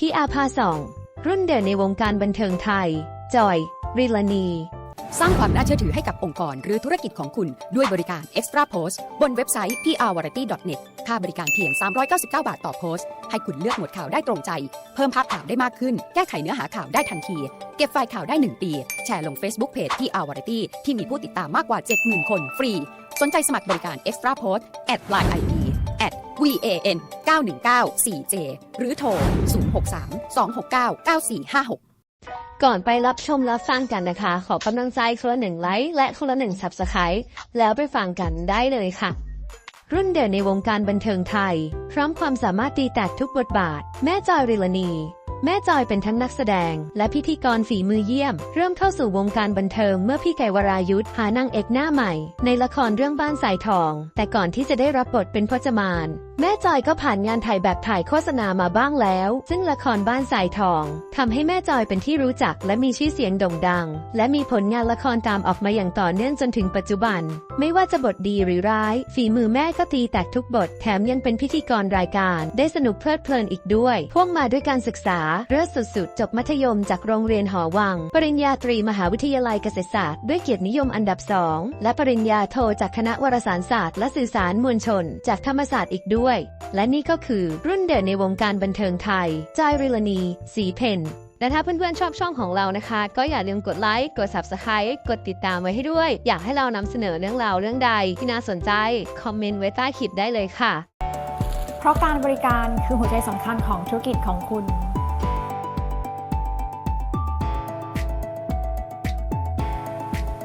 พี่อาภาสอง รุ่นเด่นในวงการบันเทิงไทย จอย ริลานี สร้างความน่าเชื่อถือให้กับองค์กรหรือธุรกิจของคุณด้วยบริการ Extra Post บนเว็บไซต์ prvariety.net ค่าบริการเพียง 399 บาทต่อโพสต์ ให้คุณเลือกหมวดข่าวได้ตรงใจ เพิ่มภาพข่าวได้มากขึ้น แก้ไขเนื้อหาข่าวได้ทันที เก็บไฟล์ข่าวได้ 1 ปี แชร์ลง Facebook Page prvariety ที่มีผู้ติดตามมากกว่า 70,000 คนฟรี สนใจสมัครบริการ Extra Post at line ID at van 919 4j หรือโทร 063 269 9456ก่อนไปรับชมรับฟังกันนะคะ ขอกำลังใจคนละหนึ่งไลค์และคนละหนึ่งซับสไครแล้วไปฟังกันได้เลยค่ะ รุ่นเด่นในวงการบันเทิงไทย พร้อมความสามารถตีแตกทุกบทบาท แม่จอยริลนี แม่จอยเป็นทั้งนักแสดง และพิธีกรฝีมือเยี่ยม เริ่มเข้าสู่วงการบันเทิงเมื่อพี่ไก่วรายุทธหานางเอกหน้าใหม่ ในละครเรื่องบ้านสายทอง แต่ก่อนที่จะได้รับบทเป็นพจมาน แม่จอยก็ผ่านงานถ่ายแบบถ่ายโฆษณามาบ้างแล้ว ซึ่งละครบ้านสายทองทำให้แม่จอยเป็นที่รู้จัก และมีชื่อเสียงโด่งดัง และมีผลงานละครตามออกมาอย่างต่อเนื่องจนถึงปัจจุบัน ไม่ว่าจะบทดีหรือร้าย ฝีมือแม่ก็ตีแตกทุกบท แถมยังเป็นพิธีกรรายการ ได้สนุกเพลิดเพลินอีกด้วยพ่วงมาด้วยการศึกษาเลิศสุดๆ จบมัธยมจากโรงเรียนหอวัง ปริญญาตรีมหาวิทยาลัยเกษตรศาสตร์ด้วยเกียรตินิยมอันดับสองและปริญญาโทจากคณะวารสารศาสตร์และสื่อสารมวลชน จากธรรมศาสตร์อีกด้วย และนี่ก็คือรุ่นเด่นในวงการบันเทิงไทยจอยริลนี สีเพนและถ้าเพื่อนๆชอบช่องของเรานะคะ ก็อย่าลืมกดไลค์ กด Subscribe กดติดตามไว้ให้ด้วย อยากให้เรานำเสนอเรื่องราวเรื่องใดที่น่าสนใจ คอมเมนต์ไว้ใต้คลิปได้เลยค่ะ เพราะการบริการคือหัวใจสำคัญของธุรกิจของคุณ